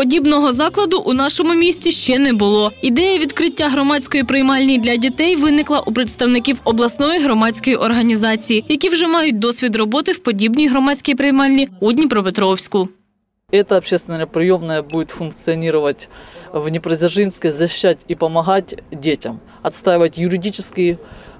Подібного закладу у нашому місті ще не було. Ідея відкриття громадської приймальні для дітей виникла у представників обласної громадської організації, які вже мають досвід роботи в подібній громадській приймальні у Дніпропетровську. Эта общественная приемная будет функционировать в Днепродзержинске, защищать и помогать детям, отстаивать юридические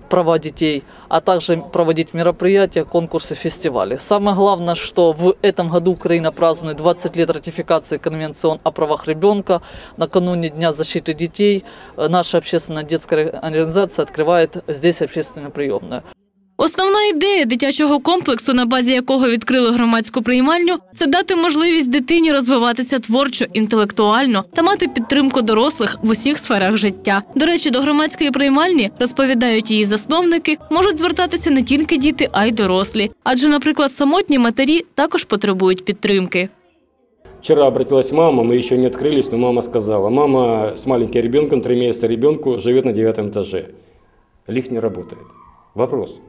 права детей, а также проводить мероприятия, конкурсы, фестивали. Самое главное, что в этом году Украина празднует 20 лет ратификации Конвенции ООН о правах ребенка. Накануне Дня защиты детей э, наша общественная детская организация открывает здесь общественную приемную. Основна ідея дитячого комплексу, на базі якого відкрили громадську приймальню, це дати можливість дитині розвиватися творчо, інтелектуально та мати підтримку дорослих в усіх сферах життя. До речі, до громадської приймальні розповідають її засновники, можуть звертатися не тільки діти, а й дорослі. Адже, наприклад, самотні матері також потребують підтримки. Вчера обратилась мама, мы еще не открылись, но мама сказала, мама с маленьким ребенком, три месяца ребенку, живет на девятом этаже. Лифт не работает. Вопрос.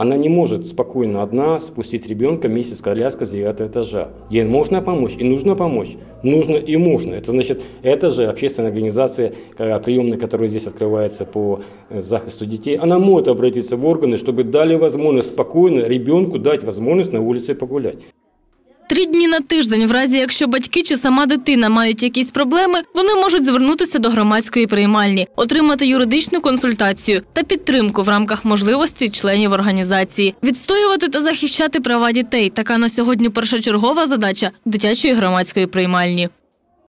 Она не может спокойно одна спустить ребенка вместе с коляской с девятого этажа. Ей можно помочь и нужно помочь. Нужно и можно. Это значит, это же общественная организация, э, приемная, которая здесь открывается по э, захисту детей, она может обратиться в органы, чтобы дали возможность спокойно ребенку дать возможность на улице погулять. Три дні на тиждень, в разі якщо батьки чи сама дитина мають якісь проблеми, вони можуть звернутися до громадської приймальні, отримати юридичну консультацію та підтримку в рамках можливості членів організації, відстоювати та захищати права дітей. Така на сьогодні першочергова задача дитячої громадської приймальні.